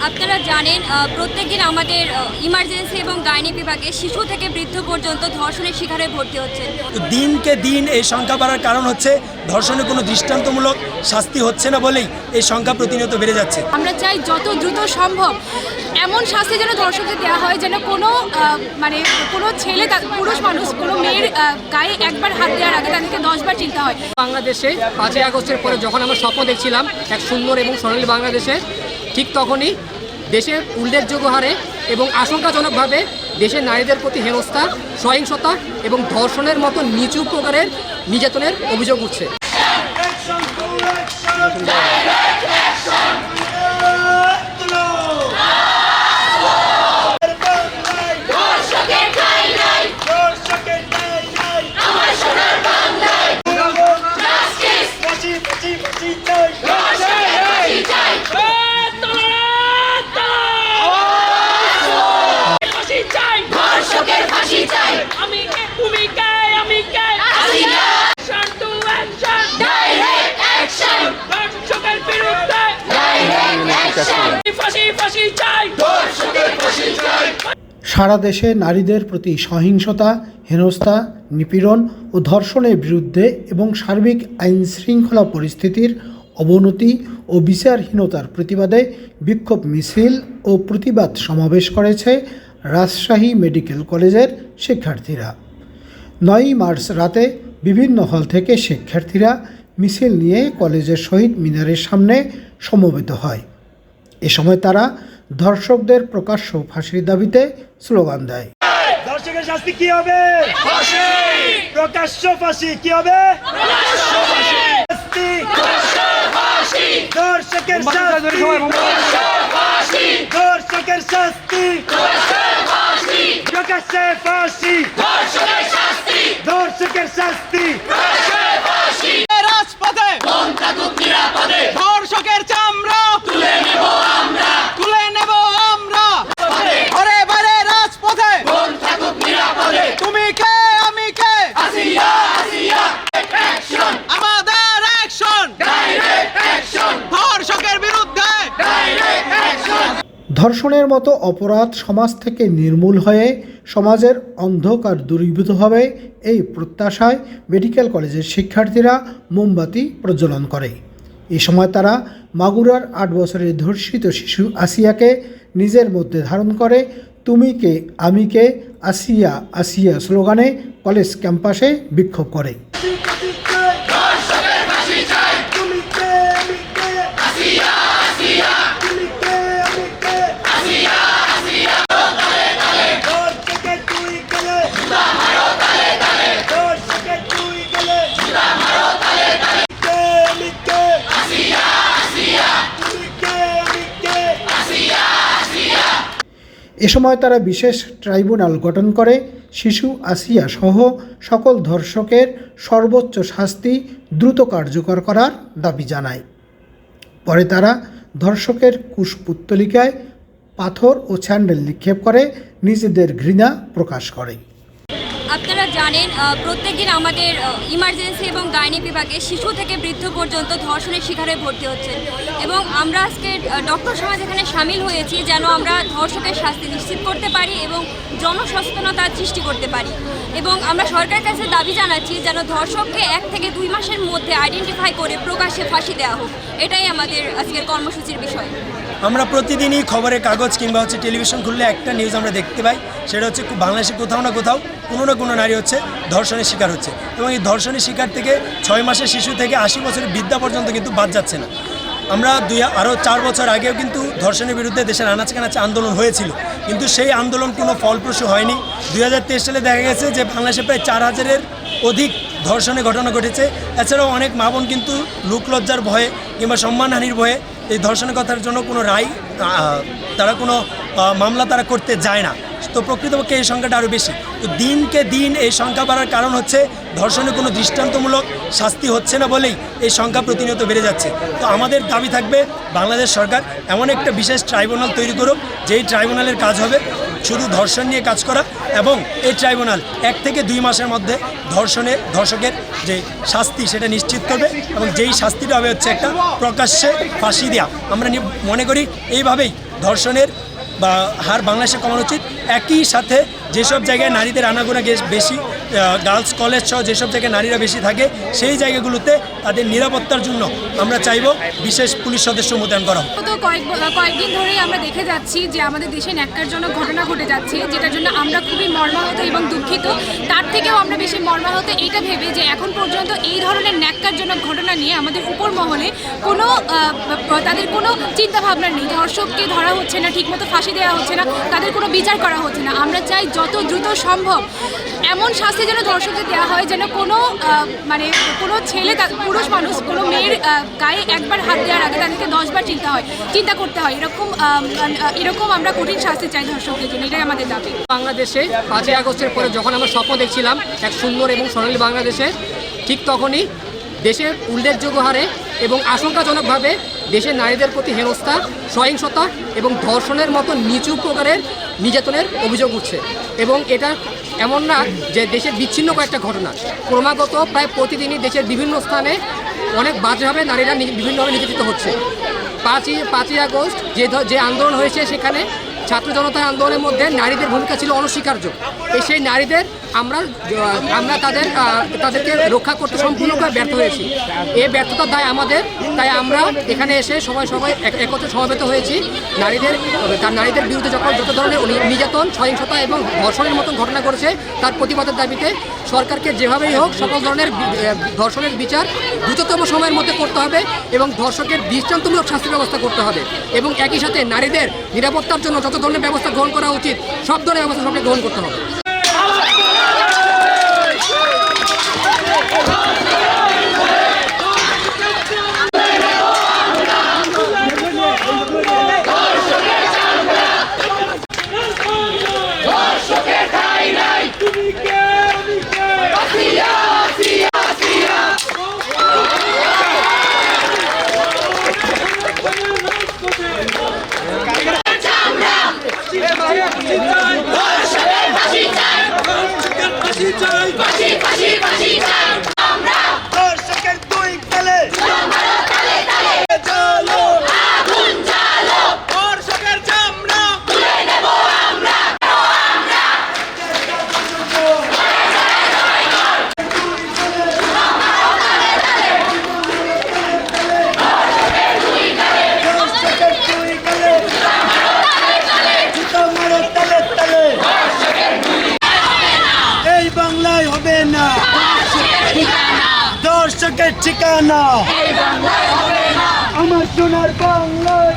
আপনারা জানেন আহ, প্রত্যেকদিন আমাদের ইমার্জেন্সি এবং গাইনি বিভাগে শিশু থেকে বৃদ্ধ পর্যন্ত ধর্ষণের শিকারে ভর্তি হচ্ছে তো দিনকে দিন এই সংখ্যা বাড়ার কারণ হচ্ছে ধর্ষণের কোনো দৃষ্টান্তমূলক শাস্তি হচ্ছে না বলেই এই সংখ্যা প্রতিনিয়ত বেড়ে যাচ্ছে। আমরা চাই যত দ্রুত সম্ভব এমন শাস্তি যেন দর্শকদের দেওয়া হয় যেন কোনো মানে কোনো ছেলে পুরুষ মানুষ কোনো মেয়ের গায়ে একবার হাত দেওয়ার আগে তাদেরকে দশবার চিন্তা হয়। বাংলাদেশে পাঁচই আগস্টের পরে যখন আমরা স্বপ্ন দেখছিলাম এক সুন্দর এবং স্বর্ণালী বাংলাদেশে ঠিক তখনই দেশের উল্লেখযোগ্য হারে এবং আশঙ্কাজনকভাবে দেশের নারীদের প্রতি হেনস্থা, সহিংসতা এবং ধর্ষণের মতো নিচু প্রকারের নির্যাতনের অভিযোগ উঠছে। সারা দেশে নারীদের প্রতি সহিংসতা হেনস্থা নিপীড়ন ও ধর্ষণের বিরুদ্ধে এবং সার্বিক আইন শৃঙ্খলা পরিস্থিতির অবনতি ও বিচারহীনতার প্রতিবাদে বিক্ষোভ মিছিল ও প্রতিবাদ সমাবেশ করেছে রাজশাহী মেডিকেল কলেজের শিক্ষার্থীরা। নয়ই মার্চ রাতে বিভিন্ন হল থেকে শিক্ষার্থীরা মিছিল নিয়ে কলেজের শহীদ মিনারের সামনে সমবেত হয়। এ সময় তারা ধর্ষকদের প্রকাশ্য ফাঁসির দাবিতে স্লোগান দেয়। ধর্ষকের শাস্তি কি হবে? প্রকাশ্য ফাঁসি কি হবে? শাস্তি! ধর্ষকের শাস্তি! ধর্ষকের শাস্তি! প্রকাশ্যে ফাঁসি ধর্ষকের শাস্তি রাজপথে ধর্ষকের চামড়া তুলে নেব আমরা তুলে নেব আমরা ঘরে বাইরে রাজপথে তুমি কে আমি কে আমাদের অ্যাকশন ধর্ষকের বিরুদ্ধে ধর্ষণের মতো অপরাধ সমাজ থেকে নির্মূল হয়ে সমাজের অন্ধকার দূরীভূত হবে এই প্রত্যাশায় মেডিকেল কলেজের শিক্ষার্থীরা মোমবাতি প্রজ্বলন করে। এ সময় তারা মাগুরার আট বছরের ধর্ষিত শিশু আসিয়াকে নিজের মধ্যে ধারণ করে, তুমি কে, আমি কে? আসিয়া আসিয়া স্লোগানে কলেজ ক্যাম্পাসে বিক্ষোভ করে। এ সময় তারা বিশেষ ট্রাইব্যুনাল গঠন করে। শিশু, আসিয়া সহ সকল ধর্ষকের সর্বোচ্চ শাস্তি দ্রুত কার্যকর করার দাবি জানায়। পরে তারা ধর্ষকের কুশপুত্তলিকায় পাথর ও স্যান্ডেল নিক্ষেপ করে, নিজেদের ঘৃণা প্রকাশ করে। জানেন আহ, প্রত্যেকদিন আমাদের ইমার্জেন্সি এবং গাইনি বিভাগে শিশু থেকে বৃদ্ধ পর্যন্ত ধর্ষণের শিকারে ভর্তি হচ্ছেন। এবং আমরা আজকে ডক্টর সমাজ এখানে সামিল হয়েছি যেন আমরা ধর্ষকের শাস্তি নিশ্চিত করতে পারি এবং জনসচেতনতা সৃষ্টি করতে পারি। এবং আমরা সরকারের কাছে দাবি জানাচ্ছি যেন ধর্ষককে এক থেকে দুই মাসের মধ্যে আইডেন্টিফাই করে প্রকাশ্যে ফাঁসি দেওয়া হোক। এটাই আমাদের আজকের কর্মসূচির বিষয়। আমরা প্রতিদিনই খবরের কাগজ কিংবা হচ্ছে টেলিভিশন খুললে একটা নিউজ আমরা দেখতে পাই, সেটা হচ্ছে বাংলাদেশে কোথাও না কোথাও কোনো না কোনো নারী হচ্ছে ধর্ষণের শিকার হচ্ছে। এবং এই ধর্ষণের শিকার থেকে ছয় মাসের শিশু থেকে আশি বছরের বৃদ্ধা পর্যন্ত কিন্তু বাদ যাচ্ছে না। আমরা দুই আরও চার বছর আগেও কিন্তু ধর্ষণের বিরুদ্ধে দেশের আনাচে কানাচে আন্দোলন হয়েছিল। কিন্তু সেই আন্দোলন কোনো ফলপ্রসূ হয়নি। দুই হাজার তেইশ সালে দেখা গেছে যে বাংলাদেশে প্রায় চার হাজারের অধিক ধর্ষণের ঘটনা ঘটেছে। এছাড়াও অনেক মা বোন কিন্তু লোকলজ্জার ভয়ে কিংবা সম্মানহানির ভয়ে এই ধর্ষণের কথার জন্য কোনো রায় তারা কোনো মামলা তারা করতে যায় না। তো প্রকৃতপক্ষে এই সংখ্যাটা আরও বেশি। তো দিনকে দিন এই সংখ্যা বাড়ার কারণ হচ্ছে ধর্ষণের কোনো দৃষ্টান্তমূলক শাস্তি হচ্ছে না বলেই এই সংখ্যা প্রতিনিয়ত বেড়ে যাচ্ছে। তো আমাদের দাবি থাকবে, বাংলাদেশ সরকার এমন একটা বিশেষ ট্রাইব্যুনাল তৈরি করুক, যেই ট্রাইব্যুনালের কাজ হবে। শুধু ধর্ষণ নিয়ে কাজ করা এবং এই ট্রাইব্যুনাল এক থেকে দুই মাসের মধ্যে ধর্ষণের ধর্ষকের যে শাস্তি সেটা নিশ্চিত করবে এবং যেই শাস্তিটা হবে হচ্ছে একটা প্রকাশ্যে ফাঁসি দেওয়া আমরা মনে করি এইভাবেই ধর্ষণের বা হার বাংলাদেশে কমানো উচিত। একই সাথে যেসব জায়গায় নারীদের আনাগোনা বেশি গার্লস কলেজ সহ যেসব জায়গায় নারীরা বেশি থাকে, সেই জায়গাগুলোতে তাদের নিরাপত্তার জন্য আমরা চাইব বিশেষ পুলিশ সদস্য মোতায়েন করা। তো কয়েক কয়েকদিন ধরেই আমরা দেখে যাচ্ছি যে আমাদের দেশে ন্যাক্কারজনক ঘটনা ঘটে যাচ্ছে, যেটার জন্য আমরা খুবই মর্মাহত এবং দুঃখিত। তার থেকেও আমরা বেশি মর্মাহত এটা ভেবে যে এখন পর্যন্ত এই ধরনের ন্যাক্কারজনক ঘটনা নিয়ে আমাদের উপর মহলে কোনো তাদের কোনো চিন্তা ভাবনা নেই। ধর্ষককে ধরা হচ্ছে না, ঠিকমতো ফাঁসি দেওয়া হচ্ছে না, তাদের কোনো বিচার করা হচ্ছে না। আমরা চাই যত দ্রুত সম্ভব এমন শাস্তি যেন ধর্ষককে দেওয়া হয় যেন কোনো মানে কোনো ছেলে পুরুষ মানুষ, কোনো মেয়ের গায়ে একবার হাত দেওয়ার আগে তাদেরকে দশবার চিন্তা হয়, চিন্তা করতে হয়। এরকম এরকম আমরা কঠিন শাস্তি চাই ধর্ষকদের জন্য, এটাই আমাদের দাবি। বাংলাদেশে পাঁচই আগস্টের পরে যখন আমরা স্বপ্ন দেখছিলাম এক সুন্দর এবং স্বর্ণালী বাংলাদেশে, ঠিক তখনই দেশের উল্লেখযোগ্য হারে এবং আশঙ্কাজনকভাবে দেশের নারীদের প্রতি হেনস্থা, সহিংসতা এবং ধর্ষণের মতো নিচু প্রকারের নির্যাতনের অভিযোগ উঠছে। এবং এটা এমন না যে দেশের বিচ্ছিন্ন কয়েকটা ঘটনা। ক্রমাগত প্রায় প্রতিদিনই দেশের বিভিন্ন স্থানে অনেক বাজেভাবে নারীরা বিভিন্নভাবে নির্যাতিত হচ্ছে। পাঁচই পাঁচই আগস্ট যে যে আন্দোলন হয়েছে সেখানে ছাত্র জনতার আন্দোলনের মধ্যে নারীদের ভূমিকা ছিল অনস্বীকার্য। সেই নারীদের আমরা আমরা তাদের তাদেরকে রক্ষা করতে সম্পূর্ণভাবে ব্যর্থ হয়েছি। এই ব্যর্থতার দায় আমাদের, তাই আমরা এখানে এসে সবাই সবাই এক- একত্রে সমবেত হয়েছি। নারীদের, তার নারীদের বিরুদ্ধে যখন যত ধরনের নির্যাতন, সহিংসতা এবং ধর্ষণের মতন ঘটনা ঘটেছে, তার প্রতিবাদের দাবিতে সরকারকে যেভাবেই হোক সকল ধরনের ধর্ষণের বিচার দ্রুততম সময়ের মধ্যে করতে হবে এবং ধর্ষকের দৃষ্টান্তমূলক শাস্তির ব্যবস্থা করতে হবে। এবং একই সাথে নারীদের নিরাপত্তার জন্য যত ধরনের ব্যবস্থা গ্রহণ করা উচিত, সব ধরনের ব্যবস্থা সবকে গ্রহণ করতে হবে। すごい! দর্শকের ঠিকানা। আমার সোনার বাংলায়।